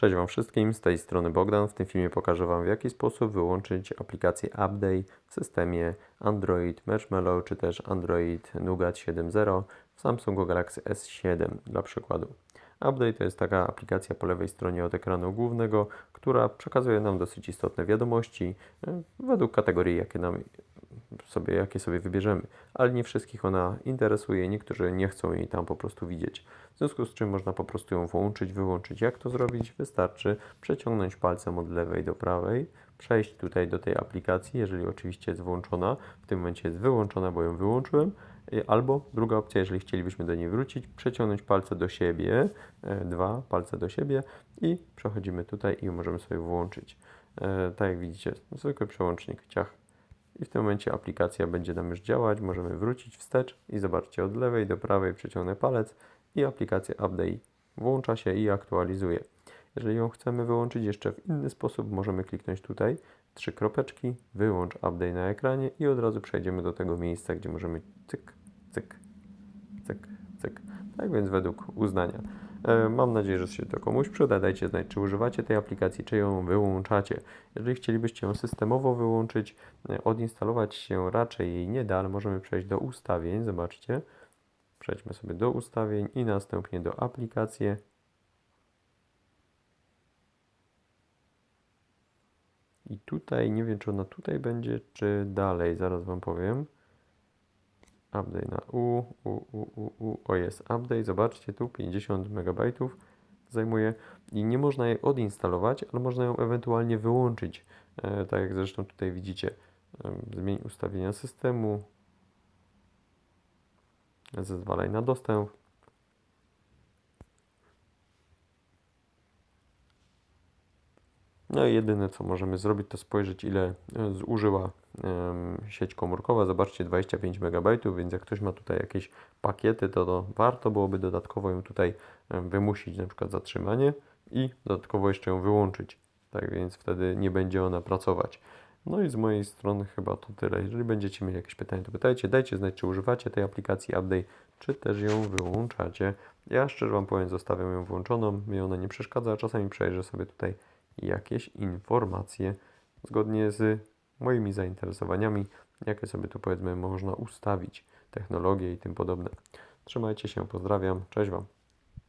Cześć Wam wszystkim, z tej strony Bogdan. W tym filmie pokażę Wam w jaki sposób wyłączyć aplikację Update w systemie Android Marshmallow czy też Android Nougat 7.0 w Samsungu Galaxy S7 dla przykładu. Update to jest taka aplikacja po lewej stronie od ekranu głównego, która przekazuje nam dosyć istotne wiadomości e, według kategorii, jakie nam sobie, jakie sobie wybierzemy, ale nie wszystkich ona interesuje, niektórzy nie chcą jej tam po prostu widzieć. W związku z czym można po prostu ją włączyć, wyłączyć. Jak to zrobić? Wystarczy przeciągnąć palcem od lewej do prawej, przejść tutaj do tej aplikacji, jeżeli oczywiście jest włączona, w tym momencie jest wyłączona, bo ją wyłączyłem, albo druga opcja, jeżeli chcielibyśmy do niej wrócić, przeciągnąć palce do siebie, e, dwa palce do siebie i przechodzimy tutaj i możemy sobie włączyć. E, Tak jak widzicie, zwykły przełącznik, ciach. I w tym momencie aplikacja będzie nam już działać. Możemy wrócić wstecz i zobaczcie, od lewej do prawej przeciągnę palec i aplikacja Update włącza się i aktualizuje. Jeżeli ją chcemy wyłączyć jeszcze w inny sposób, możemy kliknąć tutaj, trzy kropeczki, wyłącz update na ekranie i od razu przejdziemy do tego miejsca, gdzie możemy cyk, cyk, cyk, cyk. Tak więc według uznania. E, Mam nadzieję, że się to komuś przyda. Dajcie znać, czy używacie tej aplikacji, czy ją wyłączacie. Jeżeli chcielibyście ją systemowo wyłączyć, e, odinstalować się raczej jej nie da, ale możemy przejść do ustawień. Zobaczcie. Przejdźmy sobie do ustawień i następnie do aplikacji. I tutaj, nie wiem czy ona tutaj będzie, czy dalej, zaraz Wam powiem. Update na U, U, U, U, U, o jest update, zobaczcie tu 50 MB zajmuje i nie można jej odinstalować, ale można ją ewentualnie wyłączyć, e, tak jak zresztą tutaj widzicie. E, zmień ustawienia systemu, zezwalaj na dostęp. No i jedyne co możemy zrobić to spojrzeć ile e, zużyła sieć komórkowa. Zobaczcie 25 MB, więc jak ktoś ma tutaj jakieś pakiety, to, to warto byłoby dodatkowo ją tutaj em, wymusić na przykład zatrzymanie i dodatkowo jeszcze ją wyłączyć. Tak więc wtedy nie będzie ona pracować. No i z mojej strony chyba to tyle. Jeżeli będziecie mieli jakieś pytania, to pytajcie. Dajcie znać, czy używacie tej aplikacji Update, czy też ją wyłączacie. Ja szczerze Wam powiem, zostawiam ją włączoną. Mi ona nie przeszkadza. Czasami przejrzę sobie tutaj jakieś informacje zgodnie z moimi zainteresowaniami, jakie sobie tu powiedzmy można ustawić, technologie i tym podobne. Trzymajcie się, pozdrawiam, cześć Wam.